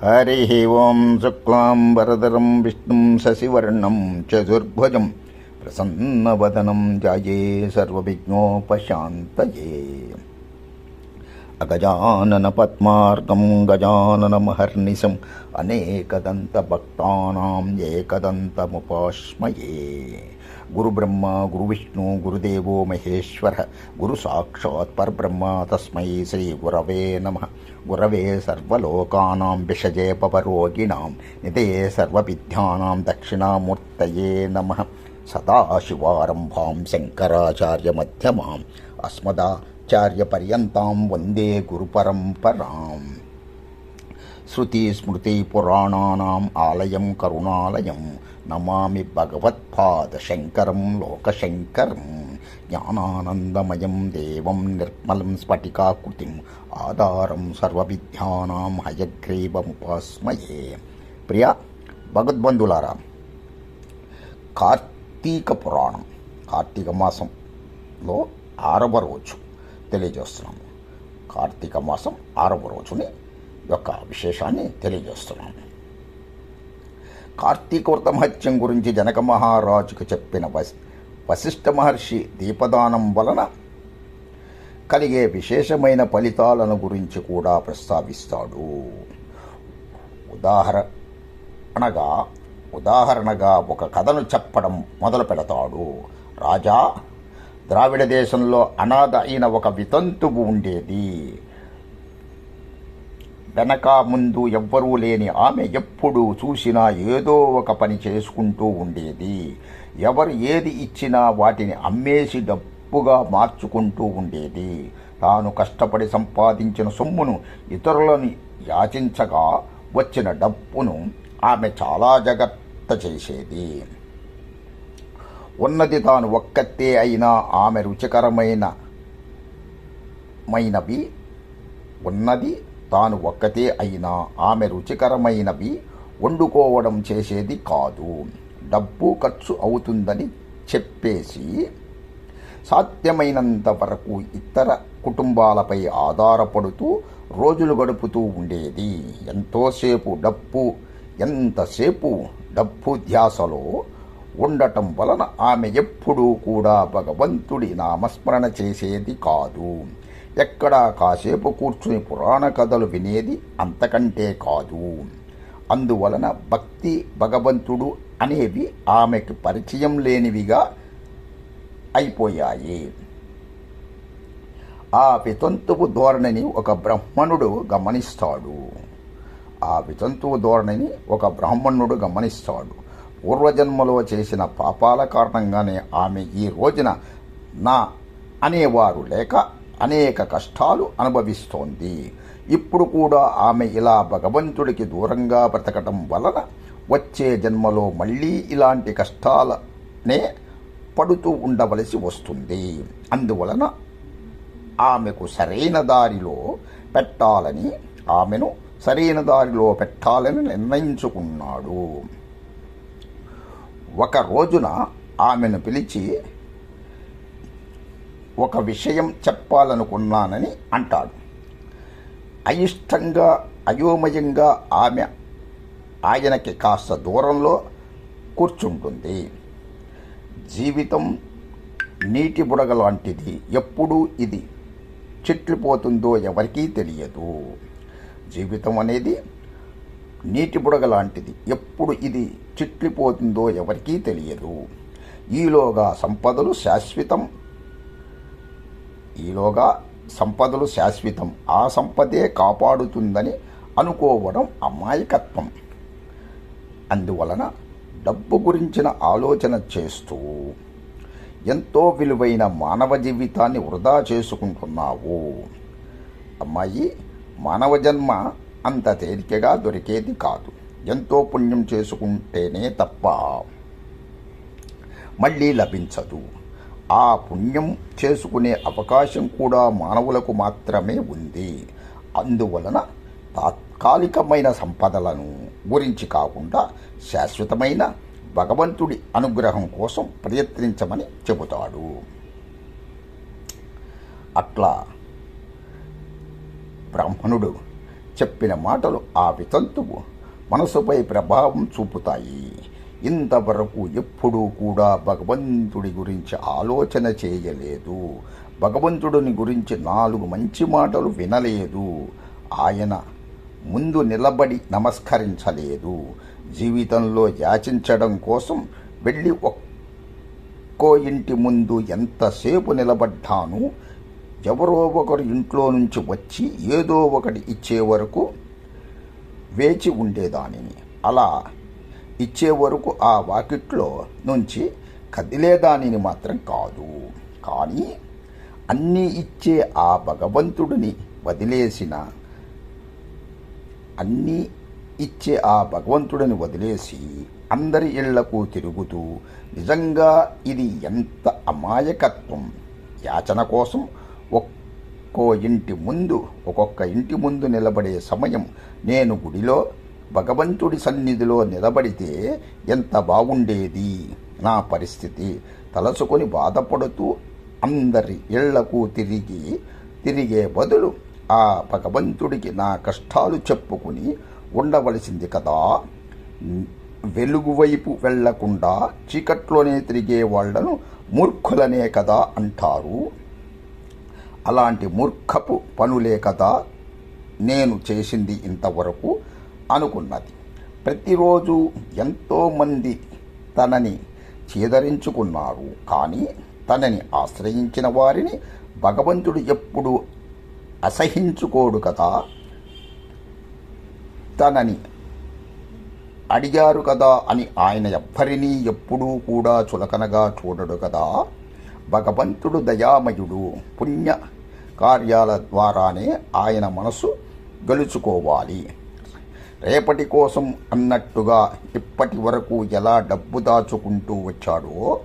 హరి ఓం శుక్లాం వరదరం విష్ణుం శశివర్ణం చతుర్భుజం ప్రసన్నవదనం జాయే సర్వవిఘ్నోపశాంతయే అగజానన పద్మార్గం గజాననమహర్నిశం అనేకదంతభక్తానాం गुरुब्रह्मा, गुरुविष्णु, गुरुदेवो महेश्वरः, गुरुसाक्षात् परब्रह्म, तस्मै श्रीगुरवे नमः। गुरवे सर्वलोकानां विषजे पवरोगिणां नितये सर्वविद्यानां दक्षिणामूर्तये नमः। सदाशिवारम्भां शङ्कराचार्यमध्यमाम्, अस्मदाचार्यपर्यन्तां वंदे गुरुपरम्पराम्। శృతి స్మృతి పురాణానాం ఆలయం కరుణాలయం నమామి భగవత్పాద శంకరం లోకశంకరం జ్ఞానానందమయం దేవం నిర్మలం స్ఫటికాకృతిం ఆధారం సర్వవిద్యానాం హయగ్రీవముపాస్మయే ప్రియ భగవద్బంధులారా కార్తీక పురాణం కార్తీక మాసంలో ఆరవ రోజు. తెలియజేస్తున్నాము. కార్తీక మాసం ఆరవ రోజుని యొక్క విశేషాన్ని తెలియజేస్తున్నాము కార్తీక వ్రతమహత్యం గురించి జనక మహారాజుకు చెప్పిన వశి వశిష్ఠ మహర్షి దీపదానం వలన కలిగే విశేషమైన ఫలితాలను గురించి కూడా ప్రస్తావిస్తాడు. ఉదాహరణగా ఉదాహరణగా ఒక కథను చెప్పడం మొదలు పెడతాడు. రాజా ద్రావిడ దేశంలో అనాథ అయిన ఒక వితంతువు ఉండేది. వెనక ముందు ఎవ్వరూ లేని ఆమె ఎప్పుడు చూసినా ఏదో ఒక పని చేసుకుంటూ ఉండేది. ఎవరు ఏది ఇచ్చినా వాటిని అమ్మేసి డబ్బుగా మార్చుకుంటూ ఉండేది. తాను కష్టపడి సంపాదించిన సొమ్మును ఇతరులను యాచించగా వచ్చిన డబ్బును ఆమె చాలా జాగ్రత్త చేసేది. ఉన్నది తాను ఒక్కతే అయినా ఆమె రుచికరమైన మైనవి ఉన్నది తాను ఒక్కతే అయినా ఆమె రుచికరమైనవి వండుకోవడం చేసేది కాదు. డబ్బు ఖర్చు అవుతుందని చెప్పేసి సాధ్యమైనంత వరకు ఇతర కుటుంబాలపై ఆధారపడుతూ రోజులు గడుపుతూ ఉండేది. ఎంతోసేపు డబ్బు ఎంతసేపు డబ్బు ధ్యాసలో ఉండటం వలన ఆమె ఎప్పుడూ కూడా భగవంతుడి నామస్మరణ చేసేది కాదు. ఎక్కడా కాసేపు కూర్చుని పురాణ కథలు వినేది అంతకంటే కాదు. అందువలన భక్తి భగవంతుడు అనేవి ఆమెకు పరిచయం లేనివిగా అయిపోయాయి. ఆ వితంతువు ధోరణిని ఒక బ్రాహ్మణుడు గమనిస్తాడు. ఆ వితంతువు ధోరణిని ఒక బ్రాహ్మణుడు గమనిస్తాడు. పూర్వజన్మలో చేసిన పాపాల కారణంగానే ఆమె ఈ రోజున నా అనేవారు లేక అనేక కష్టాలు అనుభవిస్తోంది. ఇప్పుడు కూడా ఆమె ఇలా భగవంతుడికి దూరంగా బ్రతకటం వలన వచ్చే జన్మలో మళ్ళీ ఇలాంటి కష్టాలనే పడుతూ ఉండవలసి వస్తుంది. అందువలన ఆమెకు సరైన దారిలో పెట్టాలని ఆమెను సరైన దారిలో పెట్టాలని నిర్ణయించుకున్నాడు. ఒక రోజున ఆమెను పిలిచి ఒక విషయం చెప్పాలనుకున్నానని అంటాడు. అయిష్టంగా అయోమయంగా ఆమె ఆయనకి కాస్త దూరంలో కూర్చుంటుంది. జీవితం నీటి బుడగ లాంటిది. ఎప్పుడూ ఇది చెట్లిపోతుందో ఎవరికీ తెలియదు. జీవితం అనేది నీటి బుడగ లాంటిది. ఎప్పుడు ఇది చిట్లిపోతుందో ఎవరికీ తెలియదు. ఈలోగా సంపదలు శాశ్వతం ఈలోగా సంపదలు శాశ్వతం. ఆ సంపదే కాపాడుతుందని అనుకోవడం అమాయకత్వం. అందువలన డబ్బు గురించిన ఆలోచన చేస్తూ ఎంతో విలువైన మానవ జీవితాన్ని వృధా చేసుకుంటున్నావు. అమ్మాయి మానవ జన్మ అంత తేలికగా దొరికేది కాదు. ఎంతో పుణ్యం చేసుకుంటేనే తప్ప మళ్ళీ లభించదు. ఆ పుణ్యం చేసుకునే అవకాశం కూడా మానవులకు మాత్రమే ఉంది. అందువలన తాత్కాలికమైన సంపదలను గురించి కాకుండా శాశ్వతమైన భగవంతుడి అనుగ్రహం కోసం ప్రయత్నించమని చెబుతాడు. అట్లా బ్రాహ్మణుడు చెప్పిన మాటలు ఆ వితంతువు మనసుపై ప్రభావం చూపుతాయి. ఇంతవరకు ఎప్పుడూ కూడా భగవంతుడి గురించి ఆలోచన చేయలేదు. భగవంతుడిని గురించి నాలుగు మంచి మాటలు వినలేదు. ఆయన ముందు నిలబడి నమస్కరించలేదు. జీవితంలో యాచించడం కోసం వెళ్ళి ఒక్కో ఇంటి ముందు ఎంతసేపు నిలబడ్డాను? ఎవరో ఒకరు ఇంట్లో నుంచి వచ్చి ఏదో ఒకటి ఇచ్చే వరకు వేచి ఉండేదానిని. అలా ఇచ్చే వరకు ఆ వాకిట్లో నుంచి కదిలేదానిని మాత్రం కాదు. కానీ అన్నీ ఇచ్చే ఆ భగవంతుడిని వదిలేసిన అన్నీ ఇచ్చే ఆ భగవంతుడిని వదిలేసి అందరి ఇళ్ళకు తిరుగుతూ నిజంగా ఇది ఎంత అమాయకత్వం? యాచన కోసం ఒక్కో ఇంటి ముందు ఒక్కొక్క ఇంటి ముందు నిలబడే సమయం నేను గుడిలో భగవంతుడి సన్నిధిలో నిలబడితే ఎంత బాగుండేది? నా పరిస్థితి. తలసుకొని బాధపడుతూ అందరి ఇళ్ళకు తిరిగి తిరిగే బదులు ఆ భగవంతుడికి నా కష్టాలు చెప్పుకుని ఉండవలసింది కదా. వెలుగు వైపు వెళ్ళకుండా చీకట్లోనే తిరిగే వాళ్ళను మూర్ఖులనే కదా అంటారు. అలాంటి మూర్ఖపు పనులే కదా నేను చేసింది ఇంతవరకు. అనుకున్నది. ప్రతిరోజు ఎంతోమంది తనని చేదరించుకున్నారు. కానీ తనని ఆశ్రయించిన వారిని భగవంతుడు ఎప్పుడు అసహించుకోడు కదా. తనని అడిగారు కదా అని ఆయన ఎవ్వరినీ ఎప్పుడూ కూడా చులకనగా చూడడు కదా. భగవంతుడు దయామయుడు పుణ్య కార్యాల ద్వారానే ఆయన మనసు గెలుచుకోవాలి. రేపటి కోసం అన్నట్టుగా ఇప్పటి వరకు ఎలా డబ్బు దాచుకుంటూ వచ్చాడో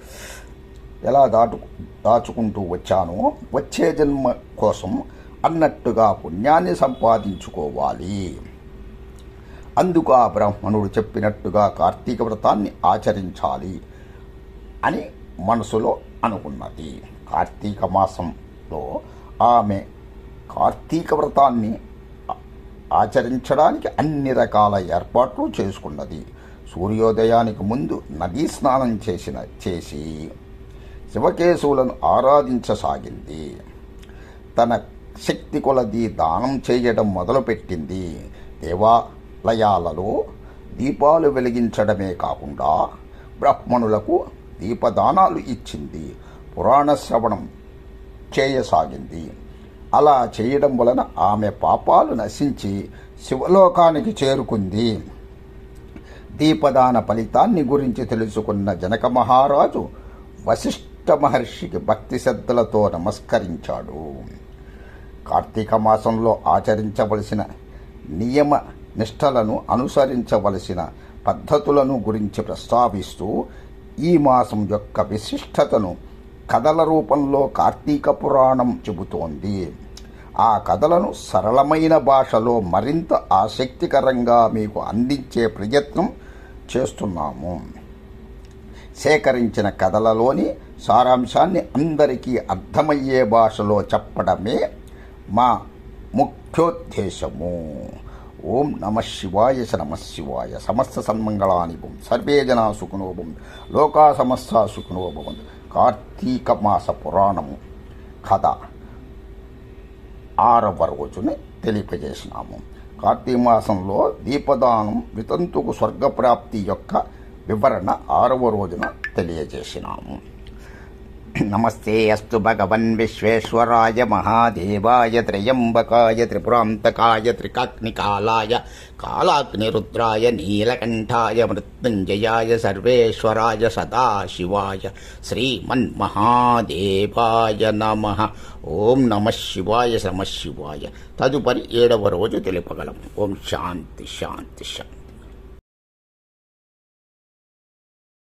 ఎలా దాటు దాచుకుంటూ వచ్చానో వచ్చే జన్మ కోసం అన్నట్టుగా పుణ్యాన్ని సంపాదించుకోవాలి. అందుకు ఆ బ్రాహ్మణుడు చెప్పినట్టుగా కార్తీక వ్రతాన్ని ఆచరించాలి అని మనసులో అనుకున్నది. కార్తీక మాసంలో ఆమె కార్తీక వ్రతాన్ని ఆచరించడానికి అన్ని రకాల ఏర్పాట్లు చేసుకున్నది. సూర్యోదయానికి ముందు నదీ స్నానం చేసిన చేసి శివకేశవులను ఆరాధించసాగింది. తన శక్తి కొలది దానం చేయడం మొదలుపెట్టింది. దేవాలయాలలో దీపాలు వెలిగించడమే కాకుండా బ్రాహ్మణులకు దీపదానాలు ఇచ్చింది. పురాణ శ్రవణం చేయసాగింది. అలా చేయడం వలన ఆమె పాపాలు నశించి శివలోకానికి చేరుకుంది. దీపదాన ఫలితాన్ని గురించి తెలుసుకున్న జనక మహారాజు వశిష్ఠ మహర్షికి భక్తి శ్రద్ధలతో నమస్కరించాడు. కార్తీక మాసంలో ఆచరించవలసిన నియమ నిష్టలను అనుసరించవలసిన పద్ధతులను గురించి ప్రస్తావిస్తూ ఈ మాసం యొక్క విశిష్టతను కథల రూపంలో కార్తీక పురాణం చెబుతోంది. ఆ కథలను సరళమైన భాషలో మరింత ఆసక్తికరంగా మీకు అందించే ప్రయత్నం చేస్తున్నాము. సేకరించిన కథలలోని సారాంశాన్ని అందరికీ అర్థమయ్యే భాషలో చెప్పడమే మా ముఖ్యోద్దేశము. ఓం నమ శివాయ నమ శివాయ. సమస్త సన్మంగళాని భవం. సర్వే జనా సుఖినో లోకా సమస్త సుఖినో భవంతు. కార్తీక మాస పురాణము కథ. ఆరవ రోజుని తెలియపజేసినాము. కార్తీక మాసంలో దీపదానం వితంతుకు స్వర్గప్రాప్తి యొక్క వివరణ ఆరవ రోజున తెలియజేసినాము. నమస్తే అస్తు భగవన్ విశ్వేశ్వరాయ మహాదేవాయ త్రయంబకాయ త్రిపురాంతకాయ త్రికాగ్నికాలాయ కాళాగ్నిరుద్రాయ నీలకంఠాయ మృత్యుంజయాయ సర్వేశ్వరాయ సదాశివాయ శ్రీమన్మహాదేవాయ నమ. ఓం నమ శివాయ నమ శివాయ. తదుపరి ఏడవ రోజు తెలుపగలం. ఓం శాంతి శాంతి శాంతి.